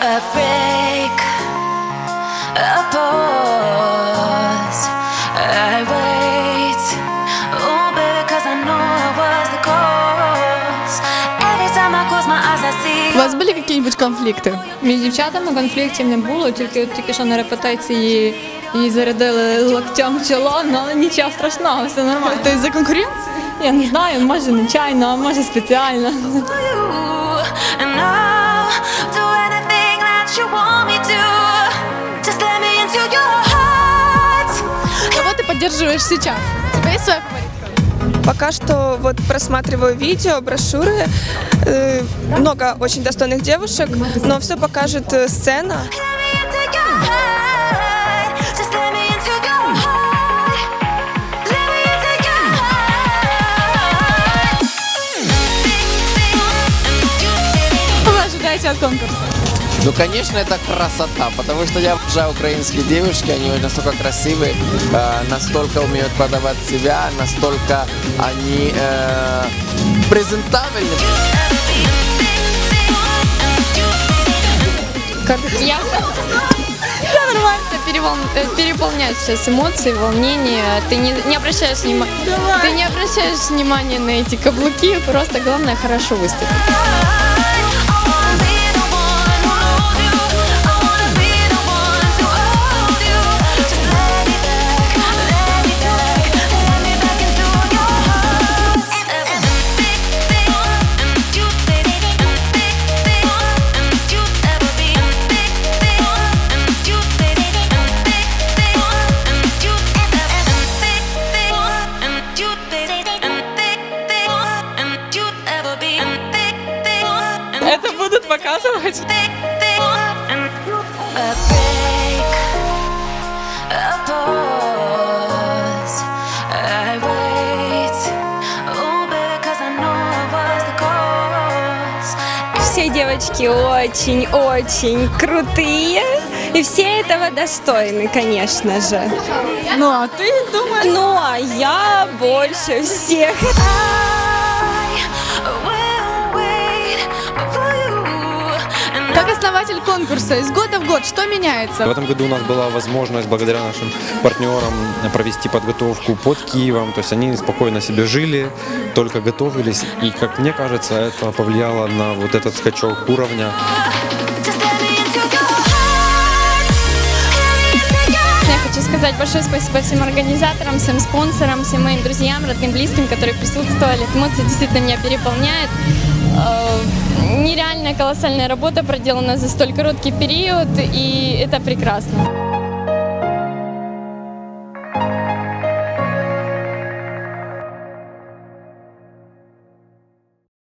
a break, a pause. I wait, oh baby, 'cause I know I was the cause. Every time I close my eyes, I see. У вас были какие-нибудь конфликты? Між дівчатами конфліктів не було, тільки тільки що на репетиції її зарядили локтем в чоло, але нічого страшного, все нормально. Это из-за конкуренции? Я не знаю, може нечайно, а може спеціально. you. And I'll Поддерживаешь сейчас? У тебя есть своя фаворитка? Пока что вот просматриваю видео, брошюры. Э, Много очень достойных девушек, но все покажет э, сцена. Конкурса? Ну, конечно, это красота, потому что я обожаю украинские девушки, они настолько красивые, э, настолько умеют подавать себя, настолько они э, презентабельны. Как я нормально переполняют сейчас эмоции, волнение. Ты не, не обращаешь внимания. Ты не обращаешь внимания на эти каблуки, просто главное хорошо выступить. Cause. Все девочки очень-очень крутые. И все этого достойны, конечно же. Ну, а ты думаешь? Ну, а я больше всех. I основатель конкурса из года в год, что В меняется? этом году у нас была возможность благодаря нашим партнерам провести подготовку под Киевом. То есть они спокойно себе жили, только готовились. И, как мне кажется, это повлияло на вот этот скачок уровня. Сказать большое спасибо всем организаторам, всем спонсорам, всем моим друзьям, родным, близким, которые присутствовали. Эмоции действительно меня переполняют. Э, Нереальная колоссальная работа проделана за столь короткий период, и это прекрасно.